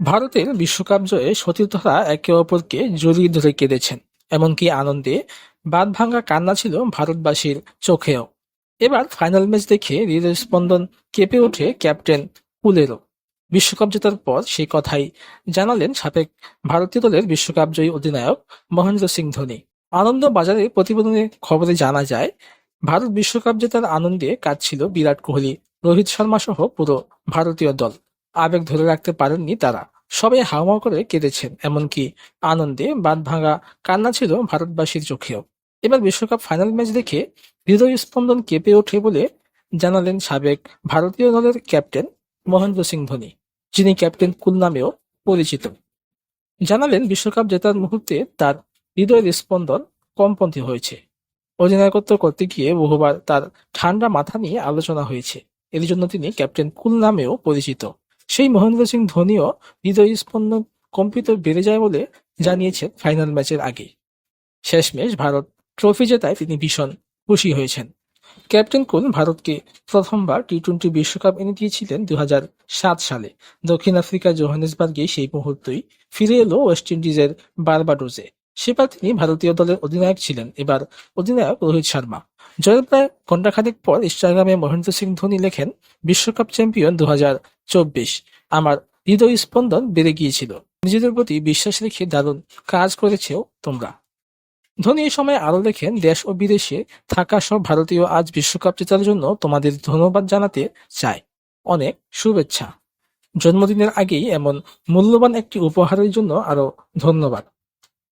ভারতের বিশ্বকাপ জয়ে সতীর্থরা একে অপরকে জড়িয়ে ধরে কেঁদেছেন, এমনকি আনন্দে বাঁধ ভাঙা কান্না ছিল ভারতবাসীর চোখেও। এবার ফাইনাল ম্যাচ দেখে হৃদয়স্পন্দন কেঁপে ওঠে ক্যাপ্টেন কুলেরও বিশ্বকাপ জেতার পর সেই কথাই জানালেন সাবেক ভারতীয় দলের বিশ্বকাপ জয়ী অধিনায়ক মহেন্দ্র সিং ধোনি। আনন্দ বাজারে প্রতিবেদনের খবরে জানা যায়, ভারত বিশ্বকাপ জেতার আনন্দে কাজ ছিল বিরাট কোহলি, রোহিত শর্মা সহ পুরো ভারতীয় দল। আবেগ ধরে রাখতে পারেননি তারা। সবাই হাওয়া করে কেঁদেছেন, এমনকি আনন্দে বাঁধ ভাঙা কান্না ছিল ভারতবাসীর চোখেও। এবার বিশ্বকাপ ফাইনাল ম্যাচ দেখে হৃদয় স্পন্দন কেঁপে ওঠে বলে জানালেন সাবেক ভারতীয় দলের ক্যাপ্টেন মহেন্দ্র সিং ধোনি, যিনি ক্যাপ্টেন কুল নামেও পরিচিত। জানালেন, বিশ্বকাপ জেতার মুহূর্তে তার হৃদয়ের স্পন্দন কমপন্থী হয়েছে। অধিনায়কত্ব করতে গিয়ে বহুবার তার ঠান্ডা মাথা নিয়ে আলোচনা হয়েছে। এর জন্য তিনি ক্যাপ্টেন কুল নামেও পরিচিত। সেই মহেন্দ্র সিং ধোনিও হৃদয় স্পন্দন কম্পিত বেড়ে যায় বলে জানিয়েছেন ফাইনাল ম্যাচের আগে শেষমেশ ভারত ট্রফি জেতায় তিনি ভীষণ খুশি হয়েছেন। ক্যাপ্টেন কুল ভারতকে প্রথমবার টি টোয়েন্টি বিশ্বকাপ এনে দিয়েছিলেন দু হাজার সাত সালে। দক্ষিণ আফ্রিকা জোহানেসবার্গে সেই মুহূর্তেই ফিরে এলো ওয়েস্ট ইন্ডিজের বারবাডোজে সেবার তিনি ভারতীয় দলের অধিনায়ক ছিলেন। এবার অধিনায়ক রোহিত শর্মা। জয়ের প্রায় ঘণ্টাখানেক পর ইনস্টাগ্রামে মহেন্দ্র সিং ধোনি লেখেন, বিশ্বকাপ চ্যাম্পিয়ন দু আমার হৃদয় স্পন্দন বেড়ে গিয়েছিল। নিজেদের প্রতি বিশ্বাস রেখে দারুণ কাজ করেছেও তোমরা। ধোনি এই সময় আরও লেখেন, দেশ ও বিদেশে থাকা সব ভারতীয় আজ বিশ্বকাপ জেতার জন্য তোমাদের ধন্যবাদ জানাতে চাই। অনেক শুভেচ্ছা। জন্মদিনের আগেই এমন মূল্যবান একটি উপহারের জন্য আরও ধন্যবাদ।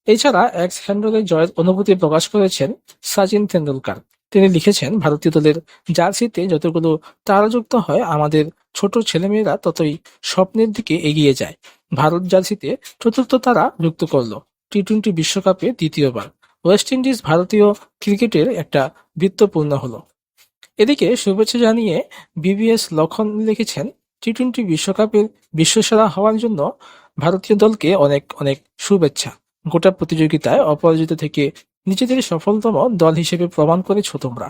এছাড়া এক্স হ্যান্ডলে জয়ের অনুভূতি প্রকাশ করেছেন সচিন তেন্ডুলকার। তিনি লিখেছেন, ভারতীয় দলের জার্সিতে যতগুলো তারাযুক্ত হয়, আমাদের ছোট ছেলেমেয়েরা ততই স্বপ্নের দিকে এগিয়ে যায়। ভারত জার্সিতে চতুর্থ তারা যুক্ত করল। টি টোয়েন্টি বিশ্বকাপে দ্বিতীয়বার। ওয়েস্ট ইন্ডিজ ভারতীয় ক্রিকেটের একটা বৃত্তপূর্ণ হলো। এদিকে শুভেচ্ছা জানিয়ে বিবিএস লক্ষণ লিখেছেন টি টোয়েন্টি বিশ্বকাপের বিশ্বসেরা হওয়ার জন্য ভারতীয় দলকে অনেক অনেক শুভেচ্ছা। গোটা প্রতিযোগিতায় অপরাজিত থেকে নিজেদের সফলতম দল হিসেবে প্রমাণ করেছ তোমরা।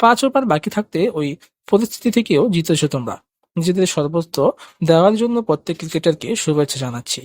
পাঁচ ওভার বাকি থাকতে ওই পরিস্থিতি থেকেও জিতেছ তোমরা। নিজেদের সর্বোচ্চ দেওয়ার জন্য প্রত্যেক ক্রিকেটারকে শুভেচ্ছা জানাচ্ছি।